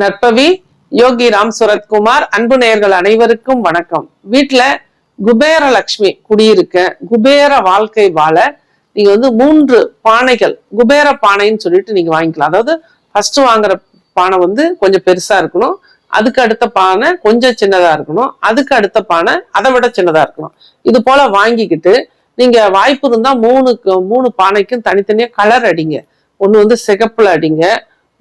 நற்பவி யோகி ராம் சுரத்குமார் அன்பு நேயர்கள் அனைவருக்கும் வணக்கம். வீட்டுல குபேர லட்சுமி குடியிருக்க குபேர வாழ்க்கை வாழ நீங்க வந்து மூன்று பானைகள் குபேர பானைன்னு சொல்லிட்டு நீங்க வாங்கிக்கலாம். அதாவது ஃபர்ஸ்ட் வாங்குற பானை வந்து கொஞ்சம் பெருசா இருக்கணும். அதுக்கு அடுத்த பானை கொஞ்சம் சின்னதா இருக்கணும். அதுக்கு அடுத்த பானை அதை விட சின்னதா இருக்கணும். இது போல வாங்கிக்கிட்டு நீங்க வாய்ப்பு இருந்தா மூணுக்கு மூணு பானைக்கும் தனித்தனியா கலர் அடிங்க. ஒன்று வந்து சிகப்புல அடிங்க.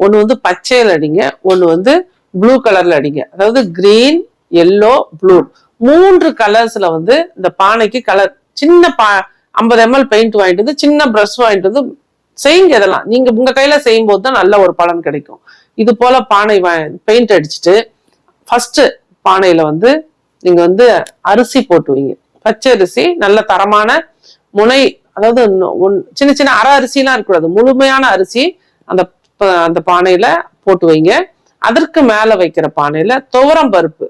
ஒன்று வந்து பச்சையில் அடிங்க ஒன்று வந்து ப்ளூ கலரில் அடிங்க. அதாவது கிரீன் எல்லோ ப்ளூ மூன்று கலர்ஸில் வந்து இந்த பானைக்கு கலர் சின்ன பா ஐம்பது எம்எல் பெயிண்ட் வாங்கிட்டு வந்து சின்ன ப்ரஷ் வாங்கிட்டு வந்து செய்யுங்க இதெல்லாம். நீங்கள் உங்கள் கையில் செய்யும் போது தான் நல்ல ஒரு பலன் கிடைக்கும். இது போல் பானை வா பெயிண்ட் அடிச்சுட்டு ஃபஸ்ட்டு பானையில் வந்து நீங்கள் வந்து அரிசி போட்டுவீங்க பச்சை அரிசி நல்ல தரமான முனை அதாவது ஒன்- சின்ன சின்ன அரை அரிசிலாம் இருக்கக்கூடாது. முழுமையான அரிசி அந்த அந்த பானையில போட்டு வைங்க. அதற்கு மேல வைக்கிற பானையில துவரம் பருப்பு.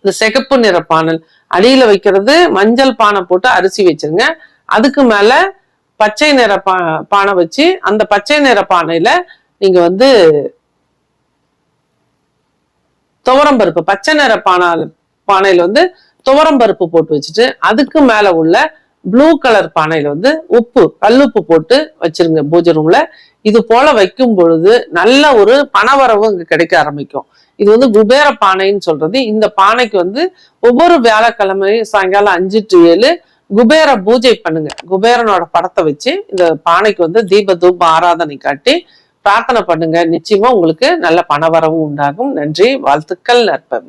இந்த சிகப்பு நிற பானல். அடியில வைக்கிறது மஞ்சள் பானை போட்டு அரிசி வச்சிருங்க. அதுக்கு மேல பச்சை நிற பா பானை வச்சு அந்த பச்சை நிற பானையில நீங்க வந்து துவரம் பருப்பு பச்சை நிற பானை பானையில வந்து துவரம் பருப்பு போட்டு வச்சுட்டு அதுக்கு மேல உள்ள ப்ளூ கலர் பானையில வந்து உப்பு கல்லுப்பு போட்டு வச்சிருங்க பூஜை ரூம்ல. இது போல வைக்கும் பொழுது நல்ல ஒரு பணவரவு இங்க கிடைக்க ஆரம்பிக்கும். இது வந்து குபேர பானைன்னு சொல்றது. இந்த பானைக்கு வந்து ஒவ்வொரு வியாழக்கிழமையும் சாயங்காலம் அஞ்சு டு ஏழு குபேர பூஜை பண்ணுங்க. குபேரனோட படத்தை வச்சு இந்த பானைக்கு வந்து தீப தூப ஆராதனை காட்டி பிரார்த்தனை பண்ணுங்க. நிச்சயமா உங்களுக்கு நல்ல பணவரவு உண்டாகும். நன்றி வாழ்த்துக்கள் நற்பவி